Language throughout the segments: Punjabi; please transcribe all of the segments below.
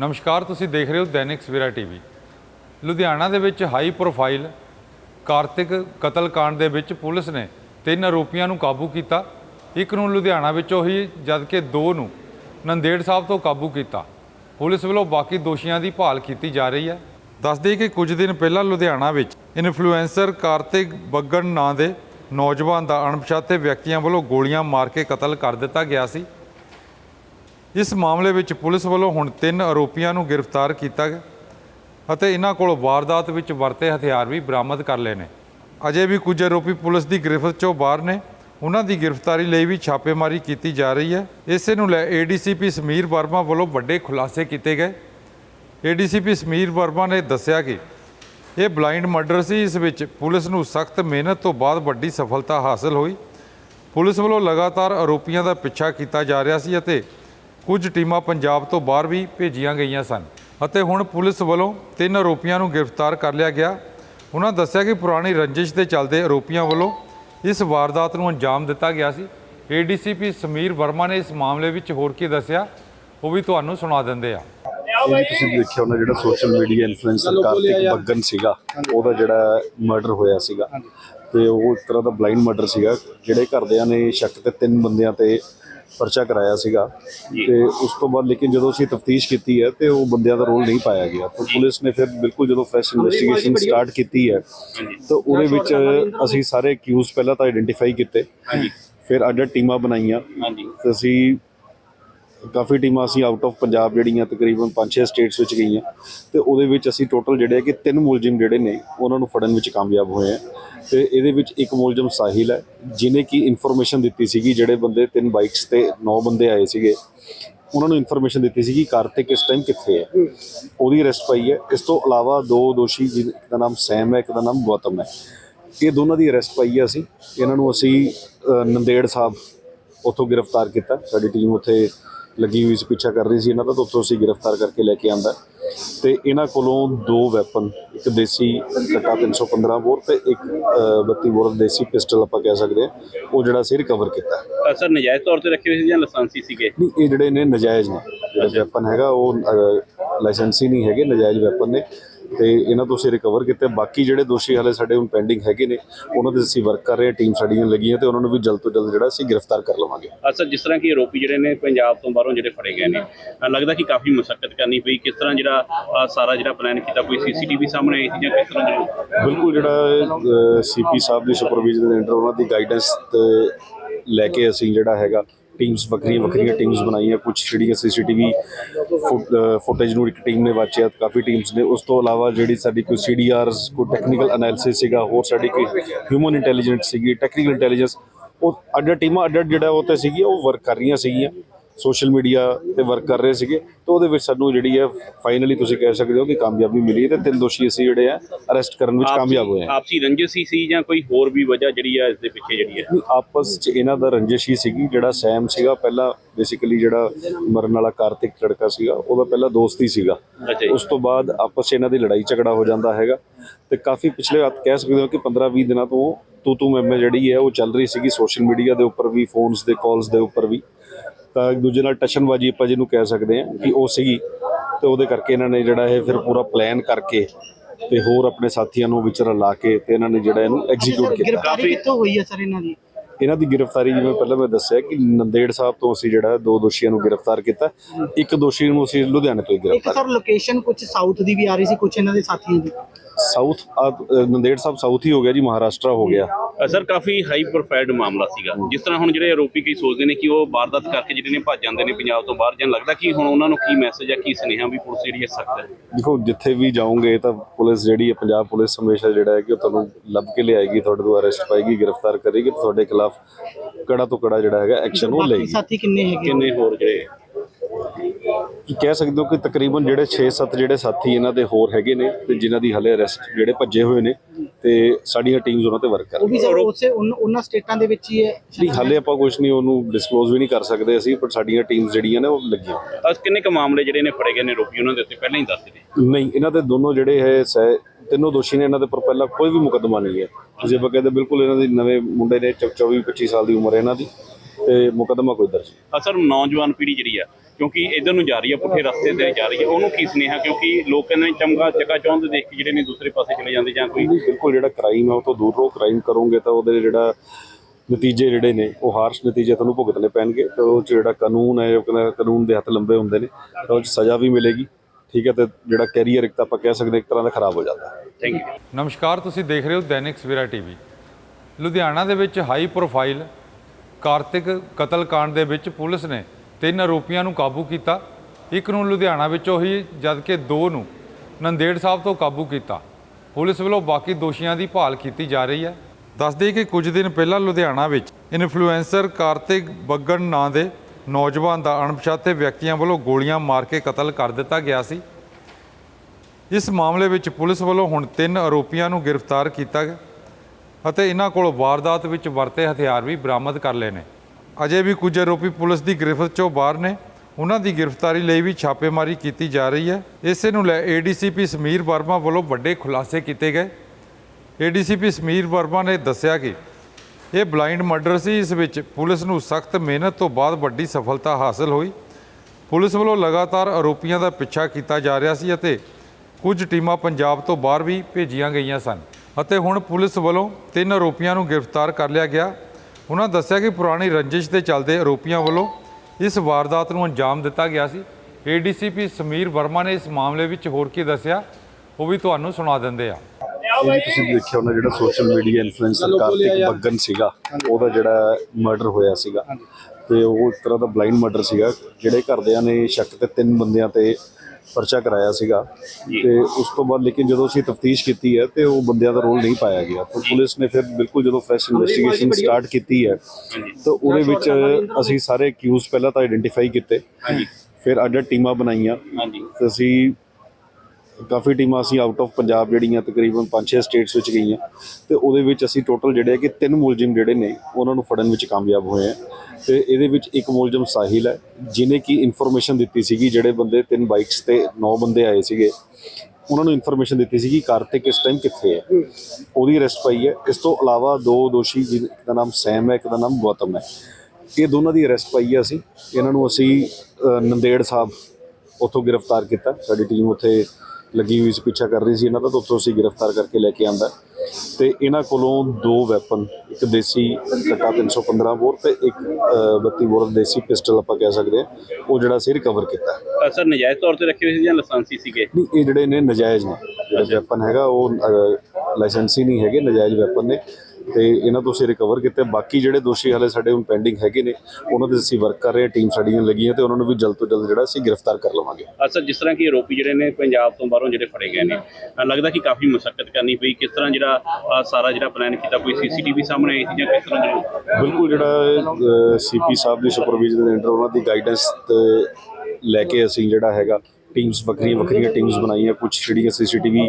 ਨਮਸਕਾਰ, ਤੁਸੀਂ ਦੇਖ ਰਹੇ ਹੋ ਦੈਨਿਕ ਸਵੇਰਾ ਟੀਵੀ। ਲੁਧਿਆਣਾ ਦੇ ਵਿੱਚ ਹਾਈ ਪ੍ਰੋਫਾਈਲ ਕਾਰਤਿਕ ਕਤਲकांड ਦੇ ਵਿੱਚ ਪੁਲਿਸ ਨੇ ਤਿੰਨ ਆਰੋਪੀਆਂ ਨੂੰ ਕਾਬੂ ਕੀਤਾ। ਇੱਕ ਨੂੰ ਲੁਧਿਆਣਾ ਵਿੱਚੋਂ ਹੀ, ਜਦਕਿ ਦੋ ਨੂੰ ਨੰਦੇੜ ਸਾਹਿਬ ਤੋਂ ਕਾਬੂ ਕੀਤਾ। ਪੁਲਿਸ ਵੱਲੋਂ ਬਾਕੀ ਦੋਸ਼ੀਆਂ ਦੀ ਭਾਲ ਕੀਤੀ ਜਾ ਰਹੀ ਹੈ। ਦੱਸਦੇ ਕਿ ਕੁਝ ਦਿਨ ਪਹਿਲਾਂ ਲੁਧਿਆਣਾ ਵਿੱਚ ਇਨਫਲੂਐਂਸਰ ਕਾਰਤਿਕ ਬੱਗਣ ਨਾਂ ਦੇ ਨੌਜਵਾਨ ਦਾ ਅਣਪਛਾਤੇ ਵਿਅਕਤੀਆਂ ਵੱਲੋਂ ਗੋਲੀਆਂ ਮਾਰ ਕੇ ਕਤਲ ਕਰ ਦਿੱਤਾ ਗਿਆ ਸੀ। ਇਸ ਮਾਮਲੇ ਵਿੱਚ ਪੁਲਿਸ ਵੱਲੋਂ ਹੁਣ ਤਿੰਨ ਆਰੋਪੀਆਂ ਨੂੰ ਗ੍ਰਿਫਤਾਰ ਕੀਤਾ ਗਿਆ ਅਤੇ ਇਹਨਾਂ ਕੋਲੋਂ ਵਾਰਦਾਤ ਵਿੱਚ ਵਰਤੇ ਹਥਿਆਰ ਵੀ ਬਰਾਮਦ ਕਰ ਲਏ ਨੇ। ਅਜੇ ਵੀ ਕੁਝ ਆਰੋਪੀ ਪੁਲਿਸ ਦੀ ਗ੍ਰਿਫਤ ਚੋਂ ਬਾਹਰ ਨੇ। ਉਹਨਾਂ ਦੀ ਗ੍ਰਿਫਤਾਰੀ ਲਈ ਵੀ ਛਾਪੇਮਾਰੀ ਕੀਤੀ ਜਾ ਰਹੀ ਹੈ। ਇਸੇ ਨੂੰ ਲੈ ਏਡੀਸੀਪੀ ਸਮੀਰ ਵਰਮਾ ਵੱਲੋਂ ਵੱਡੇ ਖੁਲਾਸੇ ਕੀਤੇ ਗਏ। ਏਡੀਸੀਪੀ ਸਮੀਰ ਵਰਮਾ ਨੇ ਦੱਸਿਆ ਕਿ ਇਹ ਬਲਾਈਂਡ ਮਰਡਰ ਸੀ। ਇਸ ਵਿੱਚ ਪੁਲਿਸ ਨੂੰ ਸਖਤ ਮਿਹਨਤ ਤੋਂ ਬਾਅਦ ਵੱਡੀ ਸਫਲਤਾ ਹਾਸਲ ਹੋਈ। ਪੁਲਿਸ ਵੱਲੋਂ ਲਗਾਤਾਰ ਆਰੋਪੀਆਂ ਦਾ ਪਿੱਛਾ ਕੀਤਾ ਜਾ ਰਿਹਾ ਸੀ ਅਤੇ ਕੁਝ ਟੀਮਾਂ ਪੰਜਾਬ ਤੋਂ ਬਾਹਰ ਵੀ ਭੇਜੀਆਂ ਗਈਆਂ ਸਨ ਅਤੇ ਹੁਣ ਪੁਲਿਸ ਵੱਲੋਂ ਤਿੰਨ ਆਰੋਪੀਆਂ ਨੂੰ ਗ੍ਰਿਫਤਾਰ ਕਰ ਲਿਆ ਗਿਆ। ਉਹਨਾਂ ਦੱਸਿਆ ਕਿ ਪੁਰਾਣੀ ਰੰਜਿਸ਼ ਦੇ ਚੱਲਦੇ ਆਰੋਪੀਆਂ ਵੱਲੋਂ ਇਸ ਵਾਰਦਾਤ ਨੂੰ ਅੰਜਾਮ ਦਿੱਤਾ ਗਿਆ ਸੀ। ਏਡੀਸੀਪੀ ਸਮੀਰ ਵਰਮਾ ਨੇ ਇਸ ਮਾਮਲੇ ਵਿੱਚ ਹੋਰ ਕੀ ਦੱਸਿਆ ਉਹ ਵੀ ਤੁਹਾਨੂੰ ਸੁਣਾ ਦਿੰਦੇ ਆ। ਇਹ ਵੀ ਤੁਸੀਂ ਦੇਖਿਆ ਹੋਣਾ ਜਿਹੜਾ social media influencer Kartik Baggan ਸੀਗਾ ਉਹਦਾ ਜਿਹੜਾ ਮਰਡਰ ਹੋਇਆ ਸੀਗਾ। ਤੇ ਉਹ ਇੱਕ ਤਰ੍ਹਾਂ ਦਾ ਬਲਾਈਂਡ ਮਰਡਰ ਸੀਗਾ ਜਿਹੜੇ ਘਰਦਿਆਂ ਨੇ ਸ਼ੱਕ ਤੇ ਤਿੰਨ ਬੰਦਿਆਂ ਤੇ ਪਰਚਾ ਕਰਾਇਆ ਸੀਗਾ ਤੇ ਉਸ ਤੋਂ ਬਾਅਦ ਲੇਕਿਨ ਜਦੋਂ ਅਸੀਂ ਤਫਤੀਸ਼ ਕੀਤੀ ਹੈ ਤੇ ਉਹ ਬੰਦਿਆਂ ਦਾ ਰੋਲ ਨਹੀਂ ਪਾਇਆ ਗਿਆ ਤਾਂ ਪੁਲਿਸ ਨੇ ਫਿਰ ਬਿਲਕੁਲ ਜਦੋਂ ਫਰੈਸ਼ ਇਨਵੈਸਟੀਗੇਸ਼ਨ ਸਟਾਰਟ ਕੀਤੀ ਹੈ ਤਾਂ ਉਹਦੇ ਵਿੱਚ ਅਸੀਂ ਸਾਰੇ ਅਕਿਊਜ਼ ਪਹਿਲਾਂ ਤਾਂ ਆਇਡੈਂਟੀਫਾਈ ਕੀਤੇ ਫਿਰ ਅੱਡ ਟੀਮਾਂ ਬਣਾਈਆਂ ਤੇ ਅਸੀਂ ਕਾਫੀ ਟੀਮਾਂ ਅਸੀਂ ਆਊਟ ਆਫ ਪੰਜਾਬ ਜਿਹੜੀਆਂ ਤਕਰੀਬਨ 5-6 ਸਟੇਟਸ ਵਿੱਚ ਗਈਆਂ ਤੇ ਉਹਦੇ ਵਿੱਚ ਅਸੀਂ ਟੋਟਲ ਜਿਹੜੇ ਕਿ ਤਿੰਨ ਮੁਲਜ਼ਮ ਜਿਹੜੇ ਨੇ ਉਹਨਾਂ ਨੂੰ ਫੜਨ ਵਿੱਚ ਕਾਮਯਾਬ ਹੋਏ ਆ। ਤੇ ਇਹਦੇ ਵਿੱਚ ਇੱਕ ਮੁਲਜ਼ਮ ਸਾਹਿਲ ਹੈ ਜਿਨੇ ਕੀ ਇਨਫੋਰਮੇਸ਼ਨ ਦਿੱਤੀ ਸੀਗੀ ਜਿਹੜੇ ਬੰਦੇ ਤਿੰਨ ਬਾਈਕਸ ਤੇ 9 ਬੰਦੇ ਆਏ ਸੀਗੇ ਉਹਨਾਂ ਨੂੰ ਇਨਫੋਰਮੇਸ਼ਨ ਦਿੱਤੀ ਸੀਗੀ ਕਾਰਤਿਕ ਇਸ ਟਾਈਮ ਕਿੱਥੇ ਹੈ। ਉਹਦੀ ਅਰੈਸਟ ਪਈ ਹੈ। ਇਸ ਤੋਂ ਇਲਾਵਾ ਦੋ ਦੋਸ਼ੀ ਜਿਨ੍ਹਾਂ ਦਾ ਨਾਮ ਸੈਮ ਹੈ ਇੱਕ ਦਾ ਨਾਮ ਗੌਤਮ ਹੈ। ਇਹ ਦੋਨਾਂ ਦੀ ਅਰੈਸਟ ਪਈ ਹੈ ਅਸੀਂ। ਇਹਨਾਂ ਨੂੰ ਅਸੀਂ ਨੰਦੇੜ ਸਾਹਿਬ ਉੱਥੋਂ ਗ੍ਰਿਫਤਾਰ ਕੀਤਾ। ਸਾਡੀ ਟੀਮ ਉੱਥੇ ਲੱਗੀ ਹੋਈ ਸੀ ਪਿੱਛਾ ਕਰ ਰਹੀ ਸੀ ਇਹਨਾਂ ਦਾ ਤਾਂ ਉੱਥੋਂ ਅਸੀਂ ਗ੍ਰਿਫਤਾਰ ਕਰਕੇ ਲੈ ਕੇ ਆਂਦਾ। ਤੇ ਇਹਨਾਂ ਕੋਲੋਂ ਦੋ ਵੈਪਨ ਇੱਕ ਦੇਸੀ ਕਟਾ 315 ਬੋਰ ਤੇ ਇੱਕ ਅ, 32 ਬੋਰ ਦੇਸੀ ਪਿਸਟਲ ਆਪਾਂ ਕਹਿ ਸਕਦੇ ਹਾਂ। ਉਹ ਜਿਹੜਾ ਅਸੀਂ ਰਿਕਵਰ ਕੀਤਾ। ਸਰ ਨਜਾਇਜ਼ ਤੌਰ ਤੇ ਰੱਖੇ ਹੋਏ ਸੀ ਜਾਂ ਲਾਇਸੈਂਸੀ ਸੀਗੇ? ਨਹੀਂ ਇਹ ਜਿਹੜੇ ਨੇ ਨਜਾਇਜ਼ ਨੇ। ਜਿਹੜਾ ਵੈਪਨ ਹੈਗਾ ਉਹ ਲਾਇਸੈਂਸੀ ਨਹੀਂ ਹੈਗੇ ਨਜਾਇਜ਼ ਵੈਪਨ ਨੇ। ਤੇ ਇਹਨਾਂ ਤੋਂ ਅਸੀਂ ਰਿਕਵਰ ਕੀਤੇ। ਬਾਕੀ ਜਿਹੜੇ ਦੋਸ਼ੀ ਹਾਲੇ ਸਾਡੇ ਹੁਣ ਪੈਂਡਿੰਗ ਹੈਗੇ ਨੇ ਉਹਨਾਂ ਦੇ ਅਸੀਂ ਵਰਕ ਕਰ ਰਹੇ ਹਾਂ ਟੀਮ ਸਾਡੀਆਂ ਲੱਗੀਆਂ ਤੇ ਉਹਨਾਂ ਨੂੰ ਵੀ ਜਲਦ ਤੋਂ ਜਲਦ ਜਿਹੜਾ ਅਸੀਂ ਗ੍ਰਿਫਤਾਰ ਕਰ ਲਵਾਂਗੇ। ਅ, ਸਰ ਜਿਸ ਤਰ੍ਹਾਂ ਕਿ ਆਰੋਪੀ ਜਿਹੜੇ ਨੇ ਪੰਜਾਬ ਤੋਂ ਬਾਹਰੋਂ ਜਿਹੜੇ ਫੜੇ ਗਏ ਨੇ ਲੱਗਦਾ ਕਿ ਕਾਫੀ ਮੁਸ਼ਕਲ ਕਰਨੀ ਪਈ। ਕਿਸ ਤਰ੍ਹਾਂ ਜਿਹੜਾ ਸਾਰਾ ਜਿਹੜਾ ਪਲਾਨ ਕੀਤਾ ਕੋਈ ਸੀਸੀਟੀਵੀ ਸਾਹਮਣੇ ਆਈ ਸੀ ਜਾਂ ਕਿਸ ਤਰ੍ਹਾਂ ਜਿਹੜਾ ਬਿਲਕੁਲ ਜਿਹੜਾ ਸੀਪੀ ਸਾਹਿਬ ਦੀ ਸੁਪਰਵਿਜ਼ਨ ਦੇ ਅੰਡਰ ਉਹਨਾਂ ਦੀ ਗਾਈਡੈਂਸ ਤੇ ਲੈ ਕੇ ਅਸੀਂ ਜਿਹੜਾ ਹੈਗਾ ਟੀਮਸ ਵੱਖਰੀਆਂ ਵੱਖਰੀਆਂ ਟੀਮਸ ਬਣਾਈਆਂ ਕੁਝ ਜਿਹੜੀਆਂ ਸੀਸੀਟੀਵੀ ਫੁਟੇਜ ਨੂੰ ਇੱਕ ਟੀਮ ਨੇ ਵਾਚਿਆ, ਕਾਫੀ ਟੀਮਸ ਨੇ। ਉਸ ਤੋਂ ਇਲਾਵਾ ਜਿਹੜੀ ਸਾਡੀ ਕੋਈ ਸੀਡੀਆਰਸ ਕੋਈ ਟੈਕਨੀਕਲ ਐਨਾਲਿਸਿਸ ਸੀਗਾ, ਹੋਰ ਸਾਡੀ ਕੋਈ ਹਿਊਮਨ ਇੰਟੈਲੀਜੈਂਸ ਸੀਗੀ ਟੈਕਨੀਕਲ ਇੰਟੈਲੀਜੈਂਸ ਉਹ ਅੱਡ ਟੀਮਾਂ, ਅੱਡ ਅੱਡ ਜਿਹੜਾ ਉਹ ਤੇ ਸੀਗੀ ਉਹ ਵਰਕ ਕਰ ਰਹੀਆਂ ਸੀਗੀਆਂ। ਸੋਸ਼ਲ ਮੀਡੀਆ ਤੇ ਵਰਕ ਕਰ ਰਹੇ ਸੀਗੇ ਤਾਂ ਉਹਦੇ ਵਿੱਚ ਸਾਨੂੰ ਜਿਹੜੀ ਹੈ ਫਾਈਨਲੀ ਤੁਸੀਂ ਕਹਿ ਸਕਦੇ ਹੋ ਕਿ ਕਾਮਯਾਬੀ ਮਿਲੀ ਤੇ ਤਿੰਨ ਦੋਸ਼ੀ ਅਸੀਂ ਜਿਹੜੇ ਆ ਅਰੈਸਟ ਕਰਨ ਵਿੱਚ ਕਾਮਯਾਬ ਹੋਏ ਆ। ਆਪਸੀ ਰੰਜਿਸ਼ ਹੀ ਸੀ ਜਾਂ ਕੋਈ ਹੋਰ ਵੀ ਵਜ੍ਹਾ ਜਿਹੜੀ ਆ ਇਸ ਦੇ ਪਿੱਛੇ ਜਿਹੜੀ ਹੈ ਆਪਸ ਚ ਇਹਨਾਂ ਦਾ ਰੰਜਿਸ਼ ਹੀ ਸੀਗੀ ਜਿਹੜਾ ਸੈਮ ਸੀਗਾ ਪਹਿਲਾਂ ਬੇਸਿਕਲੀ ਜਿਹੜਾ ਮਰਨ ਵਾਲਾ ਕਾਰਤਿਕ ਲੜਕਾ ਸੀਗਾ ਉਹਦਾ ਪਹਿਲਾਂ ਦੋਸਤ ਹੀ ਸੀਗਾ। ਉਸ ਤੋਂ ਬਾਅਦ ਆਪਸ ਚ ਇਹਨਾਂ ਦੀ ਲੜਾਈ ਝਗੜਾ ਹੋ ਜਾਂਦਾ ਹੈਗਾ ਤੇ ਕਾਫੀ ਪਿਛਲੇ ਆਪ ਕਹਿ ਸਕਦੇ ਹੋ ਕਿ 15-20 ਦਿਨਾਂ ਤੋਂ ਤੂੰ ਤੂੰ ਮੈਂ ਜਿਹੜੀ ਹੈ ਉਹ ਚੱਲ ਰਹੀ ਸੀਗੀ ਸੋਸ਼ਲ ਮੀਡੀਆ ਦੇ ਉੱਪਰ ਵੀ ਫੋਨਸ ਦੇ ਕਾਲਸ ਦੇ ਉੱਪਰ ਵੀ। ਤਾਂ ਇੱਕ ਦੂਜੇ ਨਾਲ ਟਸ਼ਨਬਾਜੀ ਆਪਾਂ ਜਿਹਨੂੰ ਕਹਿ ਸਕਦੇ ਹਾਂ ਕਿ ਉਹ ਸੀਗੀ ਤੇ ਉਹਦੇ ਕਰਕੇ ਇਹਨਾਂ ਨੇ ਜਿਹੜਾ ਇਹ ਫਿਰ ਪੂਰਾ ਪਲਾਨ ਕਰਕੇ ਤੇ ਹੋਰ ਆਪਣੇ ਸਾਥੀਆਂ ਨੂੰ ਵਿਚਾਰ ਲਾ ਕੇ ਤੇ ਇਹਨਾਂ ਨੇ ਜਿਹੜਾ ਇਹਨੂੰ ਐਗਜ਼ੀਕਿਊਟ ਕੀਤਾ। ਗ੍ਰਿਫਤਾਰੀ ਕਿੱਥੋਂ ਹੋਈ ਹੈ ਸਰ ਇਹਨਾਂ ਦੀ? ਇਹਨਾਂ ਦੀ ਗ੍ਰਿਫਤਾਰੀ ਜਿਵੇਂ ਪਹਿਲਾਂ ਮੈਂ ਦੱਸਿਆ ਕਿ ਨੰਦੇੜ ਸਾਹਿਬ ਤੋਂ ਅਸੀਂ ਜਿਹੜਾ ਦੋ ਦੋਸ਼ੀਆਂ ਨੂੰ ਗ੍ਰਿਫਤਾਰ ਕੀਤਾ। ਇੱਕ ਦੋਸ਼ੀ ਨੂੰ ਅਸੀਂ ਲੁਧਿਆਣੇ ਤੋਂ ਹੀ ਇੱਕ ਗ੍ਰਿਫਤਾਰ ਸਰ ਲੋਕੇਸ਼ਨ ਕੁਝ ਸਾਊਥ ਦੀ ਵੀ ਆ ਰਹੀ ਸੀ ਕੁਝ ਇਹਨਾਂ ਦੇ ਸਾਥੀਆਂ ਦੀ? ਸਾਊਥ ਨੰਦੇੜ ਸਾਹਿਬ ਸਾਊਥ ਹੀ ਹੋ ਗਿਆ ਜੀ ਮਹਾਰਾਸ਼ਟਰ ਹੋ ਗਿਆ। ਸਰ ਕਾਫੀ ਹਾਈ ਪ੍ਰੋਫਾਈਲਡ ਮਾਮਲਾ ਸੀਗਾ। ਜਿਸ ਤਰ੍ਹਾਂ ਹੁਣ ਜਿਹੜੇ ਆਰੋਪੀ ਕਈ ਸੋਚਦੇ ਨੇ ਕਿ ਉਹ ਵਾਰਦਾਤ ਕਰਕੇ ਜਿਹੜੇ ਨੇ ਭੱਜ ਜਾਂਦੇ ਨੇ ਪੰਜਾਬ ਤੋਂ ਬਾਹਰ ਜਾਂ ਲੱਗਦਾ ਕਿ ਹੁਣ ਉਹਨਾਂ ਨੂੰ ਕੀ ਮੈਸੇਜ ਹੈ ਕੀ ਸੁਨੇਹਾ ਵੀ ਪੁਲਿਸ ਜਿਹੜੀ ਹੈ ਸਖਤ ਹੈ? ਦੇਖੋ ਜਿੱਥੇ ਵੀ ਜਾਓਗੇ ਤਾਂ ਪੁਲਿਸ ਜਿਹੜੀ ਹੈ ਪੰਜਾਬ ਪੁਲਿਸ ਹਮੇਸ਼ਾ ਜਿਹੜਾ ਹੈ ਕਿ ਉਹ ਤੁਹਾਨੂੰ ਲੱਭ ਕੇ ਲਿਆਏਗੀ ਤੁਹਾਡੇ ਤੋਂ ਅਰੈਸਟ ਪਾਏਗੀ ਗ੍ਰਿਫਤਾਰ ਕਰੇਗੀ ਤੁਹਾਡੇ ਖਿਲਾਫ ਕੜਾ ਤੋਂ ਕੜਾ ਜਿਹੜਾ ਹੈਗਾ ਐਕਸ਼ਨ ਉਹ ਲਏਗੀ। ਸਾਥੀ ਕਿੰਨੇ ਹੈਗੇ? ਕਿੰਨੇ ਹੋਰ ਜਿਹੜੇ? ਕੀ ਕਹਿ ਸਕਦੇ ਹੋ ਕਿ ਤਕਰੀਬਨ ਜਿਹੜੇ 6-7 ਜਿਹੜੇ ਸਾਥੀ ਇਹਨਾਂ ਦੇ ਹੋਰ ਹੈਗੇ ਨੇ ਤੇ ਜਿਨ੍ਹਾਂ ਦੀ ਹਲੇ ਅਰੈਸਟ ਜਿਹੜੇ ਭੱਜੇ ਹੋਏ ਨੇ ਤੇ ਸਾਡੀਆਂ ਟੀਮਸ ਉਹਨਾਂ ਤੇ ਵਰਕ ਕਰ ਉਹ ਵੀ ਸਰ ਉਸੇ ਉਨ- ਉਹਨਾਂ ਸਟੇਟਾਂ ਦੇ ਵਿੱਚ ਹੀ ਹੈ ਨਹੀਂ ਹਾਲੇ ਆਪਾਂ ਕੁਝ ਨਹੀਂ ਉਹਨੂੰ ਡਿਸਕਲੋਜ਼ ਵੀ ਨਹੀਂ ਕਰ ਸਕਦੇ ਅਸੀਂ ਪਰ ਸਾਡੀਆਂ ਟੀਮਸ ਜਿਹੜੀਆਂ ਨੇ ਉਹ ਲੱਗੀਆਂ ਹੋਈਆਂ। ਅਸ ਕਿੰਨੇ ਕ ਮਾਮਲੇ ਜਿਹੜੇ ਨੇ ਫੜੇ ਗਏ ਨੇ ਆਰੋਪੀ ਉਹਨਾਂ ਦੇ ਉੱਤੇ ਪਹਿਲਾਂ ਹੀ ਦੱਸ ਦਿੱਤੇ ਨਹੀਂ ਇਹਨਾਂ ਦੇ ਦੋਨੋਂ ਜਿਹੜੇ ਹੈ ਸਹਿ- ਤਿੰਨੋਂ ਦੋਸ਼ੀ ਨੇ ਇਹਨਾਂ ਦੇ ਉੱਪਰ ਪਹਿਲਾਂ ਕੋਈ ਵੀ ਮੁਕੱਦਮਾ ਨਹੀਂ ਹੈ ਤੁਸੀਂ ਆਪਾਂ ਕਹਿੰਦੇ ਬਿਲਕੁਲ ਇਹਨਾਂ ਦੀ ਨਵੇਂ ਮੁੰਡੇ ਨੇ 24 25 ਸਾਲ ਦੀ ਉਮਰ ਹੈ ਇਹਨਾਂ ਦੀ ਤੇ ਤੇ ਮੁਕੱਦਮਾ ਕੋਈ ਦਰਜ ਨਹੀਂ। ਅਸਰ ਨੌਜਵਾਨ ਪੀੜ੍ਹੀ ਜਿਹੜੀ ਆ ਕਿਉਂਕਿ ਇਧਰ ਨੂੰ ਜਾ ਰਹੀ ਆ ਪੁੱਠੇ ਰਸਤੇ ਤੇ ਜਾ ਰਹੀ ਆ। ਉਹਨੂੰ ਕੀ ਸੁਨੇਹਾ? ਕਿਉਂਕਿ ਲੋਕ ਕਹਿੰਦੇ ਨੇ ਚਮਗਾ ਚੱਕਾ ਚੌਂਦ ਦੇਖ ਕੇ ਜਿਹੜੇ ਨੇ ਦੂਸਰੇ ਪਾਸੇ ਚਲੇ ਜਾਂਦੇ ਜਾਂ ਕੋਈ ਬਿਲਕੁਲ ਜਿਹੜਾ ਕ੍ਰਾਈਮ ਹੈ ਉਹ ਤੋਂ ਦੂਰ ਰਹੋ ਕ੍ਰਾਈਮ ਕਰੋਗੇ ਤਾਂ ਉਹਦੇ ਜਿਹੜਾ ਨਤੀਜੇ ਜਿਹੜੇ ਨੇ ਉਹ ਹਾਰਸ਼ ਨਤੀਜੇ ਤੁਹਾਨੂੰ ਭੁਗਤਣੇ ਪੈਣਗੇ। ਤੇ ਉਹ 'ਚ ਜਿਹੜਾ ਕਾਨੂੰਨ ਹੈ ਉਹ ਕਹਿੰਦਾ ਕਾਨੂੰਨ ਦੇ ਹੱਥ ਲੰਬੇ ਹੁੰਦੇ ਨੇ ਤਾਂ ਉਹ 'ਚ ਸਜ਼ਾ ਵੀ ਮਿਲੇਗੀ। ਠੀਕ ਹੈ ਤੇ ਜਿਹੜਾ ਕੈਰੀਅਰ ਇੱਕ ਤਾਂ ਆਪਾਂ ਕਹਿ ਸਕਦੇ ਇੱਕ ਤਰ੍ਹਾਂ ਦਾ ਖਰਾਬ ਹੋ ਜਾਂਦਾ। ਹੈ ਥੈਂਕ ਯੂ ਨਮਸਕਾਰ ਤੁਸੀਂ ਦੇਖ ਰਹੇ ਹੋ ਦੈਨਿਕ ਸਵੇਰਾ ਟੀਵੀ। ਲੁਧਿਆਣਾ ਦੇ ਵਿੱਚ ਹਾਈ ਪ੍ਰੋਫਾਈਲ ਕਾਰਤਿਕ ਕਤਲकांड ਦੇ ਵਿੱਚ ਪੁਲਿਸ ਨੇ ਤਿੰਨ ਆਰੋਪੀਆਂ ਨੂੰ ਕਾਬੂ ਕੀਤਾ। ਇੱਕ ਨੂੰ ਲੁਧਿਆਣਾ ਵਿੱਚੋਂ ਹੀ ਜਦਕਿ ਦੋ ਨੂੰ ਨੰਦੇੜ ਸਾਹਿਬ ਤੋਂ ਕਾਬੂ ਕੀਤਾ। ਪੁਲਿਸ ਵੱਲੋਂ ਬਾਕੀ ਦੋਸ਼ੀਆਂ ਦੀ ਭਾਲ ਕੀਤੀ ਜਾ ਰਹੀ ਹੈ। ਦੱਸ ਕਿ ਕੁਝ ਦਿਨ ਪਹਿਲਾਂ ਲੁਧਿਆਣਾ ਵਿੱਚ ਇਨਫਲੂਐਂਸਰ ਕਾਰਤਿਕ ਬੱਗਨ ਨਾਂ ਦੇ ਨੌਜਵਾਨ ਦਾ ਅਣਪਛਾਤੇ ਵਿਅਕਤੀਆਂ ਵੱਲੋਂ ਗੋਲੀਆਂ ਮਾਰ ਕੇ ਕਤਲ ਕਰ ਦਿੱਤਾ ਗਿਆ ਸੀ। ਇਸ ਮਾਮਲੇ ਵਿੱਚ ਪੁਲਿਸ ਵੱਲੋਂ ਹੁਣ ਤਿੰਨ ਆਰੋਪੀਆਂ ਨੂੰ ਗ੍ਰਿਫਤਾਰ ਕੀਤਾ ਗਿਆ ਅਤੇ ਇਹਨਾਂ ਕੋਲੋਂ ਵਾਰਦਾਤ ਵਿੱਚ ਵਰਤੇ ਹਥਿਆਰ ਵੀ ਬਰਾਮਦ ਕਰ ਲਏ ਨੇ। ਅਜੇ ਵੀ ਕੁਝ ਆਰੋਪੀ ਪੁਲਿਸ ਦੀ ਗ੍ਰਿਫਤ ਚੋਂ ਬਾਹਰ ਨੇ। ਉਹਨਾਂ ਦੀ ਗ੍ਰਿਫਤਾਰੀ ਲਈ ਵੀ ਛਾਪੇਮਾਰੀ ਕੀਤੀ ਜਾ ਰਹੀ ਹੈ। ਇਸੇ ਨੂੰ ਲੈ ਏਡੀਸੀਪੀ ਸਮੀਰ ਵਰਮਾ ਵੱਲੋਂ ਵੱਡੇ ਖੁਲਾਸੇ ਕੀਤੇ ਗਏ। ਏਡੀਸੀਪੀ ਸਮੀਰ ਵਰਮਾ ਨੇ ਦੱਸਿਆ ਕਿ ਇਹ ਬਲਾਈਂਡ ਮਰਡਰ ਸੀ। ਇਸ ਵਿੱਚ ਪੁਲਿਸ ਨੂੰ ਸਖਤ ਮਿਹਨਤ ਤੋਂ ਬਾਅਦ ਵੱਡੀ ਸਫਲਤਾ ਹਾਸਲ ਹੋਈ। ਪੁਲਿਸ ਵੱਲੋਂ ਲਗਾਤਾਰ ਆਰੋਪੀਆਂ ਦਾ ਪਿੱਛਾ ਕੀਤਾ ਜਾ ਰਿਹਾ ਸੀ ਅਤੇ ਕੁਝ ਟੀਮਾਂ ਪੰਜਾਬ ਤੋਂ ਬਾਹਰ ਵੀ ਭੇਜੀਆਂ ਗਈਆਂ ਸਨ ਅਤੇ ਹੁਣ ਪੁਲਿਸ ਵੱਲੋਂ ਤਿੰਨ ਆਰੋਪੀਆਂ ਨੂੰ ਗ੍ਰਿਫਤਾਰ ਕਰ ਲਿਆ ਗਿਆ। ਉਹਨਾਂ ਦੱਸਿਆ ਕਿ ਪੁਰਾਣੀ ਰੰਜਿਸ਼ ਦੇ ਚੱਲਦੇ ਆਰੋਪੀਆਂ ਵੱਲੋਂ ਇਸ ਵਾਰਦਾਤ ਨੂੰ ਅੰਜਾਮ ਦਿੱਤਾ ਗਿਆ ਸੀ। ਏਡੀਸੀਪੀ ਸਮੀਰ ਵਰਮਾ ਨੇ ਇਸ ਮਾਮਲੇ ਵਿੱਚ ਹੋਰ ਕੀ ਦੱਸਿਆ ਉਹ ਵੀ ਤੁਹਾਨੂੰ ਸੁਣਾ ਦਿੰਦੇ ਆ। ਇਹ ਵੀ ਤੁਸੀਂ ਦੇਖਿਆ ਹੋਣਾ ਜਿਹੜਾ social media influencer Kartik Baggan ਸੀਗਾ ਉਹਦਾ ਜਿਹੜਾ ਮਰਡਰ ਹੋਇਆ ਸੀਗਾ। ਤੇ ਉਹ ਇੱਕ ਤਰ੍ਹਾਂ ਦਾ ਬਲਾਈਂਡ ਮਰਡਰ ਸੀਗਾ ਜਿਹੜੇ ਘਰਦਿਆਂ ਨੇ ਸ਼ੱਕ ਤੇ ਤਿੰਨ ਬੰਦਿਆਂ ਤੇ ਪਰਚਾ ਕਰਾਇਆ ਸੀਗਾ ਤੇ ਉਸ ਤੋਂ ਬਾਅਦ ਲੇਕਿਨ ਜਦੋਂ ਅਸੀਂ ਤਫਤੀਸ਼ ਕੀਤੀ ਹੈ ਤੇ ਉਹ ਬੰਦਿਆਂ ਦਾ ਰੋਲ ਨਹੀਂ ਪਾਇਆ ਗਿਆ। ਤਾਂ ਪੁਲਿਸ ਨੇ ਫਿਰ ਬਿਲਕੁਲ ਜਦੋਂ ਫਰੈਸ਼ ਇਨਵੈਸਟੀਗੇਸ਼ਨ ਸਟਾਰਟ ਕੀਤੀ ਹੈ ਤਾਂ ਉਹਦੇ ਵਿੱਚ ਅਸੀਂ ਸਾਰੇ ਅਕਿਊਜ਼ ਪਹਿਲਾਂ ਤਾਂ ਆਇਡੈਂਟੀਫਾਈ ਕੀਤੇ ਹਾਂਜੀ। ਫਿਰ ਅੱਡ ਟੀਮਾਂ ਬਣਾਈਆਂ। ਹਾਂਜੀ। ਤੇ ਅਸੀਂ ਕਾਫੀ ਟੀਮਾਂ ਅਸੀਂ ਆਊਟ ਆਫ ਪੰਜਾਬ ਜਿਹੜੀਆਂ ਤਕਰੀਬਨ 5-6 ਸਟੇਟਸ ਵਿੱਚ ਗਈਆਂ ਤੇ ਉਹਦੇ ਵਿੱਚ ਅਸੀਂ ਟੋਟਲ ਜਿਹੜੇ ਆ ਕਿ ਤਿੰਨ ਮੁਲਜ਼ਮ ਜਿਹੜੇ ਨੇ, ਉਹਨਾਂ ਨੂੰ ਫੜਨ ਵਿੱਚ ਕਾਮਯਾਬ ਹੋਏ ਆ। ਤੇ ਇਹਦੇ ਵਿੱਚ ਇੱਕ ਮੁਲਜ਼ਮ ਸਾਹਿਲ ਹੈ ਜਿਨੇ ਕੀ ਇਨਫੋਰਮੇਸ਼ਨ ਦਿੱਤੀ ਸੀਗੀ ਜਿਹੜੇ ਬੰਦੇ ਤਿੰਨ ਬਾਈਕਸ ਤੇ ਨੌ ਬੰਦੇ ਆਏ ਸੀਗੇ। ਉਹਨਾਂ ਨੂੰ ਇਨਫੋਰਮੇਸ਼ਨ ਦਿੱਤੀ ਸੀ ਕਿ ਕਾਰਤਿਕ ਇਸ ਟਾਈਮ ਕਿੱਥੇ ਹੈ। ਉਹਦੀ ਅਰੈਸਟ ਪਈ ਹੈ। ਇਸ ਤੋਂ ਇਲਾਵਾ ਦੋ ਦੋਸ਼ੀ ਜਿਨ- ਇੱਕ ਦਾ ਨਾਮ ਸੈਮ ਹੈ, ਇੱਕ ਦਾ ਨਾਮ ਗੌਤਮ ਹੈ। ਇਹ ਦੋਨਾਂ ਦੀ ਅਰੈਸਟ ਪਈ ਹੈ ਅਸੀਂ। ਇਹਨਾਂ ਨੂੰ ਅਸੀਂ ਨੰਦੇੜ ਸਾਹਿਬ ਉੱਥੋਂ ਗ੍ਰਿਫਤਾਰ ਕੀਤਾ। ਸਾਡੀ ਟੀਮ ਉੱਥੇ ਲੱਗੀ ਹੋਈ ਸੀ ਪਿੱਛਾ ਕਰ ਰਹੀ ਸੀ ਇਹਨਾਂ ਦਾ ਤਾਂ ਉੱਥੋਂ ਅਸੀਂ ਗ੍ਰਿਫਤਾਰ ਕਰਕੇ ਲੈ ਕੇ ਆਂਦਾ। ਤੇ ਇਹਨਾਂ ਕੋਲੋਂ ਦੋ ਵੈਪਨ ਇੱਕ ਦੇਸੀ ਕਟਾ 315 ਬੋਰ ਤੇ ਇੱਕ ਅ, 32 ਬੋਰ ਦੇਸੀ ਪਿਸਟਲ ਆਪਾਂ ਕਹਿ ਸਕਦੇ ਹਾਂ ਉਹ ਜਿਹੜਾ ਅਸੀਂ ਰਿਕਵਰ ਕੀਤਾ। ਸਰ ਨਜਾਇਜ਼ ਤੌਰ ਤੇ ਰੱਖੇ ਹੋਏ ਸੀ ਜਾਂ ਲਾਇਸੈਂਸੀ ਸੀਗੇ? ਨਹੀਂ ਇਹ ਜਿਹੜੇ ਨੇ ਨਜਾਇਜ਼ ਨੇ। ਜਿਹੜਾ ਵੈਪਨ ਹੈਗਾ ਉਹ ਲਾਇਸੈਂਸੀ ਨਹੀਂ ਹੈਗੇ ਨਜਾਇਜ਼ ਵੈਪਨ ਨੇ। ਤੇ ਇਹਨਾਂ ਤੋਂ ਅਸੀਂ ਰਿਕਵਰ ਕੀਤੇ। ਬਾਕੀ ਜਿਹੜੇ ਦੋਸ਼ੀ ਹਾਲੇ ਸਾਡੇ ਹੁਣ ਪੈਂਡਿੰਗ ਹੈਗੇ ਨੇ ਉਹਨਾਂ ਦੇ ਅਸੀਂ ਵਰਕ ਕਰ ਰਹੇ ਹਾਂ ਟੀਮ ਸਾਡੀਆਂ ਲੱਗੀਆਂ ਤੇ ਉਹਨਾਂ ਨੂੰ ਵੀ ਜਲਦ ਤੋਂ ਜਲਦ ਜਿਹੜਾ ਅਸੀਂ ਗ੍ਰਿਫਤਾਰ ਕਰ ਲਵਾਂਗੇ। ਅਸਰ ਜਿਸ ਤਰ੍ਹਾਂ ਕਿ ਆਰੋਪੀ ਜਿਹੜੇ ਨੇ ਪੰਜਾਬ ਤੋਂ ਬਾਹਰੋਂ ਜਿਹੜੇ ਫੜੇ ਗਏ ਨੇ ਲੱਗਦਾ ਕਿ ਕਾਫੀ ਮੁਸ਼ਕਲ ਕਰਨੀ ਪਈ। ਕਿਸ ਤਰ੍ਹਾਂ ਜਿਹੜਾ ਸਾਰਾ ਜਿਹੜਾ ਪਲਾਨ ਕੀਤਾ ਕੋਈ ਸੀਸੀਟੀਵੀ ਸਾਹਮਣੇ ਆਈ ਸੀ ਜਾਂ ਕਿਸ ਤਰ੍ਹਾਂ ਜਿਹੜਾ ਬਿਲਕੁਲ ਜਿਹੜਾ ਸੀਪੀ ਸਾਹਿਬ ਦੀ ਸੁਪਰਵਿਜ਼ਨ ਦੇ ਅੰਡਰ ਉਹਨਾਂ ਦੀ ਗਾਈਡੈਂਸ ਤੇ ਲੈ ਕੇ ਅਸੀਂ ਜਿਹੜਾ ਹੈਗਾ ਟੀਮਸ ਵੱਖਰੀਆਂ ਵੱਖਰੀਆਂ ਟੀਮਸ ਬਣਾਈਆਂ। ਕੁਝ ਜਿਹੜੀਆਂ ਸੀਸੀਟੀਵੀ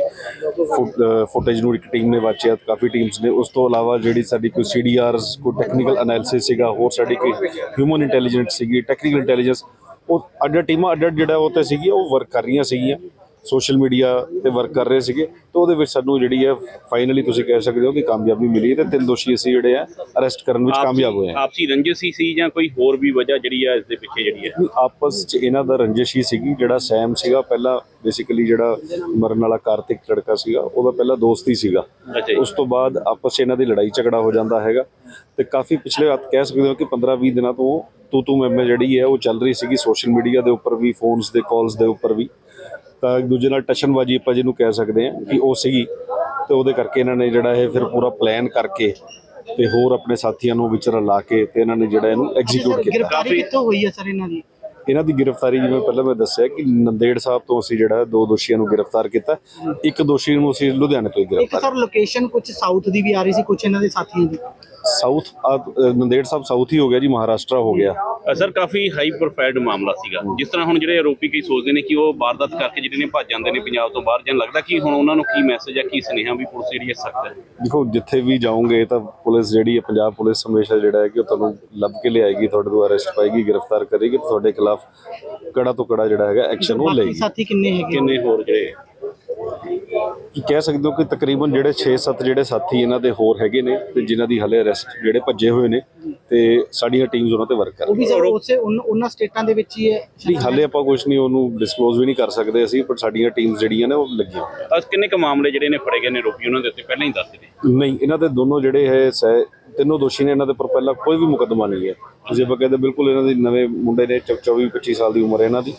ਫੁਟੇਜ ਨੂੰ ਇੱਕ ਟੀਮ ਨੇ ਵਾਚਿਆ, ਕਾਫੀ ਟੀਮਸ ਨੇ। ਉਸ ਤੋਂ ਇਲਾਵਾ ਜਿਹੜੀ ਸਾਡੀ ਕੋਈ ਸੀਡੀਆਰਸ ਕੋਈ ਟੈਕਨੀਕਲ ਐਨਾਲਿਸਿਸ ਸੀਗਾ, ਹੋਰ ਸਾਡੀ ਕੋਈ ਹਿਊਮਨ ਇੰਟੈਲੀਜੈਂਸ ਸੀਗੀ ਟੈਕਨੀਕਲ ਇੰਟੈਲੀਜੈਂਸ ਉਹ ਅੱਡ ਟੀਮਾਂ ਅੱਡ ਜਿਹੜਾ ਉਹ ਤੇ ਸੀਗੀ, ਉਹ ਵਰਕ ਕਰ ਰਹੀਆਂ ਸੀਗੀਆਂ। ਸੋਸ਼ਲ ਮੀਡੀਆ ਤੇ ਵਰਕ ਕਰ ਰਹੇ ਸੀਗੇ ਤਾਂ ਉਹਦੇ ਵਿੱਚ ਸਾਨੂੰ ਜਿਹੜੀ ਹੈ ਫਾਈਨਲੀ ਤੁਸੀਂ ਕਹਿ ਸਕਦੇ ਹੋ ਕਿ ਕਾਮਯਾਬੀ ਮਿਲੀ ਤੇ ਤਿੰਨ ਦੋਸ਼ੀ ਅਸੀਂ ਜਿਹੜੇ ਆ ਅਰੈਸਟ ਕਰਨ ਵਿੱਚ ਕਾਮਯਾਬ ਹੋਏ ਹਾਂ ਆਪਸੀ ਰੰਜਿਸ਼ ਹੀ ਸੀ ਜਾਂ ਕੋਈ ਹੋਰ ਵੀ ਵਜ੍ਹਾ ਜਿਹੜੀ ਆ ਇਸ ਦੇ ਪਿੱਛੇ ਜਿਹੜੀ ਹੈ ਆਪਸ ਚ ਇਹਨਾਂ ਦਾ ਰੰਜਿਸ਼ ਹੀ ਸੀਗੀ ਜਿਹੜਾ ਸੈਮ ਸੀਗਾ ਪਹਿਲਾਂ ਬੇਸਿਕਲੀ ਜਿਹੜਾ ਮਰਨ ਵਾਲਾ ਕਾਰਤਿਕ ਲੜਕਾ ਸੀਗਾ ਉਹਦਾ ਪਹਿਲਾਂ ਦੋਸਤ ਹੀ ਸੀਗਾ। ਉਸ ਤੋਂ ਬਾਅਦ ਆਪਸ ਚ ਇਹਨਾਂ ਦੀ ਲੜਾਈ ਝਗੜਾ ਹੋ ਜਾਂਦਾ ਹੈਗਾ ਤੇ ਕਾਫੀ ਪਿਛਲੇ ਹੱਥ ਕਹਿ ਸਕਦੇ ਹੋ ਕਿ 15-20 ਦਿਨਾਂ ਤੋਂ ਤੂ ਤੂ ਮੈਂ ਜਿਹੜੀ ਹੈ ਉਹ ਚੱਲ ਰਹੀ ਸੀਗੀ ਸੋਸ਼ਲ ਮੀਡੀਆ ਦੇ ਉੱਪਰ ਵੀ ਫੋਨਸ ਦੇ ਕਾਲਸ ਦੇ ਉੱਪਰ ਵੀ। ਤਾਂ ਇੱਕ ਦੂਜੇ ਨਾਲ ਟਸ਼ਨਬਾਜੀ ਆਪਾਂ ਜਿਹਨੂੰ ਕਹਿ ਸਕਦੇ ਹਾਂ ਕਿ ਉਹ ਸੀਗੀ ਤੇ ਉਹਦੇ ਕਰਕੇ ਇਹਨਾਂ ਨੇ ਜਿਹੜਾ ਇਹ ਫਿਰ ਪੂਰਾ ਪਲਾਨ ਕਰਕੇ ਤੇ ਹੋਰ ਆਪਣੇ ਸਾਥੀਆਂ ਨੂੰ ਵਿਚਾਰ ਲਾ ਕੇ ਤੇ ਇਹਨਾਂ ਨੇ ਜਿਹੜਾ ਇਹਨੂੰ ਐਗਜ਼ੀਕਿਊਟ ਕੀਤਾ। ਗ੍ਰਿਫਤਾਰੀ ਕਿੱਥੋਂ ਹੋਈ ਹੈ ਸਰ ਇਹਨਾਂ ਦੀ? ਇਹਨਾਂ ਦੀ ਗ੍ਰਿਫਤਾਰੀ ਜਿਵੇਂ ਪਹਿਲਾਂ ਮੈਂ ਦੱਸਿਆ ਕਿ ਨੰਦੇੜ ਸਾਹਿਬ ਤੋਂ ਅਸੀਂ ਜਿਹੜਾ ਦੋ ਦੋਸ਼ੀਆਂ ਨੂੰ ਗ੍ਰਿਫਤਾਰ ਕੀਤਾ। ਇੱਕ ਦੋਸ਼ੀ ਨੂੰ ਅਸੀਂ ਲੁਧਿਆਣੇ ਤੋਂ ਹੀ ਇੱਕ ਗ੍ਰਿਫਤਾਰ ਸਰ ਲੋਕੇਸ਼ਨ ਕੁਝ ਸਾਊਥ ਦੀ ਵੀ ਆ ਰਹੀ ਸੀ ਕੁਝ ਇਹਨਾਂ ਦੇ ਸਾਥੀਆਂ ਦੀ? ਸਾਊਥ ਨੰਦੇੜ ਸਾਹਿਬ ਸਾਊਥ ਹੀ ਹੋ ਗਿਆ ਜੀ ਮਹਾਰਾਸ਼ਟਰ ਹੋ ਗਿਆ। ਸਰ ਕਾਫੀ ਹਾਈ ਪ੍ਰੋਫਾਈਲਡ ਮਾਮਲਾ ਸੀਗਾ। ਜਿਸ ਤਰ੍ਹਾਂ ਹੁਣ ਜਿਹੜੇ ਆਰੋਪੀ ਕਈ ਸੋਚਦੇ ਨੇ ਕਿ ਉਹ ਵਾਰਦਾਤ ਕਰਕੇ ਜਿਹੜੇ ਨੇ ਭੱਜ ਜਾਂਦੇ ਨੇ ਪੰਜਾਬ ਤੋਂ ਬਾਹਰ ਜਾਂ ਲੱਗਦਾ ਕਿ ਹੁਣ ਉਹਨਾਂ ਨੂੰ ਕੀ ਮੈਸੇਜ ਹੈ ਕੀ ਸੁਨੇਹਾ ਵੀ ਪੁਲਿਸ ਜਿਹੜੀ ਹੈ ਸਖਤ ਹੈ? ਦੇਖੋ ਜਿੱਥੇ ਵੀ ਜਾਓਗੇ ਤਾਂ ਪੁਲਿਸ ਜਿਹੜੀ ਹੈ ਪੰਜਾਬ ਪੁਲਿਸ ਹਮੇਸ਼ਾ ਜਿਹੜਾ ਹੈ ਕਿ ਉਹ ਤੁਹਾਨੂੰ ਲੱਭ ਕੇ ਲਿਆਏਗੀ ਤੁਹਾਡੇ ਤੋਂ ਅਰੈਸਟ ਪਾਏਗੀ ਗ੍ਰਿਫਤਾਰ ਕਰੇਗੀ ਤੁਹਾਡੇ ਖਿਲਾਫ ਕੜਾ ਤੋਂ ਕੜਾ ਜਿਹੜਾ ਹੈਗਾ ਐਕਸ਼ਨ ਉਹ ਲਏਗੀ। ਸਾਥੀ ਕਿੰਨੇ ਹੈਗੇ? ਕਿੰਨੇ ਹੋਰ ਜਿਹੜੇ? ਕਹਿ ਸਕਦੇ ਹੋ ਕਿ ਤਕਰੀਬਨ ਜਿਹੜੇ 6-7 ਜਿਹੜੇ ਸਾਥੀ ਇਹਨਾਂ ਦੇ ਹੋਰ ਹੈਗੇ ਨੇ ਤੇ ਜਿਨ੍ਹਾਂ ਦੀ ਹਲੇ ਅਰੈਸਟ ਜਿਹੜੇ ਭੱਜੇ ਹੋਏ ਨੇ ਤੇ ਸਾਡੀਆਂ ਟੀਮਸ ਉਹਨਾਂ ਤੇ ਵਰਕ ਕਰ ਉਹ ਵੀ ਸਰ ਉਸੇ ਉਹਨਾਂ ਸਟੇਟਾਂ ਦੇ ਵਿੱਚ ਹੀ ਹੈ ਨਹੀਂ ਹਾਲੇ ਆਪਾਂ ਕੁਝ ਨਹੀਂ ਉਹਨੂੰ ਡਿਸਕਲੋਜ਼ ਵੀ ਨਹੀਂ ਕਰ ਸਕਦੇ ਅਸੀਂ ਪਰ ਸਾਡੀਆਂ ਟੀਮਸ ਜਿਹੜੀਆਂ ਨੇ ਉਹ ਲੱਗੀਆਂ ਹੋਈਆਂ ਅਸ ਕਿੰਨੇ ਕ ਮਾਮਲੇ ਜਿਹੜੇ ਨੇ ਫੜੇ ਗਏ ਨੇ ਆਰੋਪੀ ਉਹਨਾਂ ਦੇ ਉੱਤੇ? ਪਹਿਲਾਂ ਹੀ ਦੱਸ ਦਿੱਤੇ। ਨਹੀਂ ਇਹਨਾਂ ਦੇ ਦੋਨੋਂ ਜਿਹੜੇ ਹੈ ਸਹਿ ਤਿੰਨੋਂ ਦੋਸ਼ੀ ਨੇ ਇਹਨਾਂ ਦੇ ਪਰ ਪਹਿਲਾਂ ਕੋਈ ਵੀ ਮੁਕੱਦਮਾ ਨਹੀਂ ਹੈ ਤੁਸੀਂ ਆਪਾਂ ਕਹਿੰਦੇ ਬਿਲਕੁਲ ਇਹਨਾਂ ਦੀ ਨਵੇਂ ਮੁੰਡੇ ਨੇ 24 25 ਸਾਲ ਦੀ ਉਮਰ ਹੈ ਇਹਨਾਂ ਦੀ।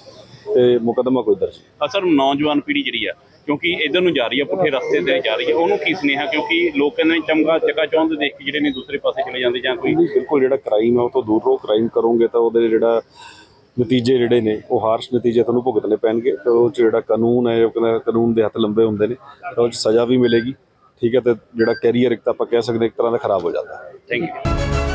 ਤੇ ਮੁਕੱਦਮਾ ਕੋਈ ਦਰਜ ਨਹੀਂ। ਅਸਰ ਨੌਜਵਾਨ ਪੀੜ੍ਹੀ ਜਿਹੜੀ ਆ ਕਿਉਂਕਿ ਇਧਰ ਨੂੰ ਜਾ ਰਹੀ ਆ ਪੁੱਠੇ ਰਸਤੇ ਤੇ ਜਾ ਰਹੀ ਆ ਉਹਨੂੰ ਕੀ ਸੁਨੇਹਾ? ਕਿਉਂਕਿ ਲੋਕ ਕਹਿੰਦੇ ਨੇ ਚਮਕਾ ਚੱਕਾ ਚੌਂਦ ਦੇਖ ਕੇ ਜਿਹੜੇ ਨੇ ਦੂਸਰੇ ਪਾਸੇ ਚਲੇ ਜਾਂਦੇ ਜਾਂ ਕੋਈ ਨਹੀਂ ਬਿਲਕੁਲ ਜਿਹੜਾ ਕ੍ਰਾਈਮ ਹੈ ਉਹ ਤੋਂ ਦੂਰ ਰਹੋ। ਕ੍ਰਾਈਮ ਕਰੋਗੇ ਤਾਂ ਉਹਦੇ ਜਿਹੜਾ ਨਤੀਜੇ ਜਿਹੜੇ ਨੇ ਉਹ ਹਾਰਸ਼ ਨਤੀਜੇ ਤੁਹਾਨੂੰ ਭੁਗਤਣੇ ਪੈਣਗੇ। ਤੇ ਉਹ 'ਚ ਜਿਹੜਾ ਕਾਨੂੰਨ ਹੈ ਉਹ ਕਹਿੰਦਾ ਕਾਨੂੰਨ ਦੇ ਹੱਥ ਲੰਬੇ ਹੁੰਦੇ ਨੇ ਤਾਂ ਉਹ 'ਚ ਸਜ਼ਾ ਵੀ ਮਿਲੇਗੀ। ਠੀਕ ਹੈ ਤੇ ਜਿਹੜਾ ਕੈਰੀਅਰ ਇੱਕ ਤਾਂ ਆਪਾਂ ਕਹਿ ਸਕਦੇ ਇੱਕ ਤਰ੍ਹਾਂ ਦਾ ਖਰਾਬ ਹੋ ਜਾਂਦਾ। ਹੈ ਥੈਂਕ ਯੂ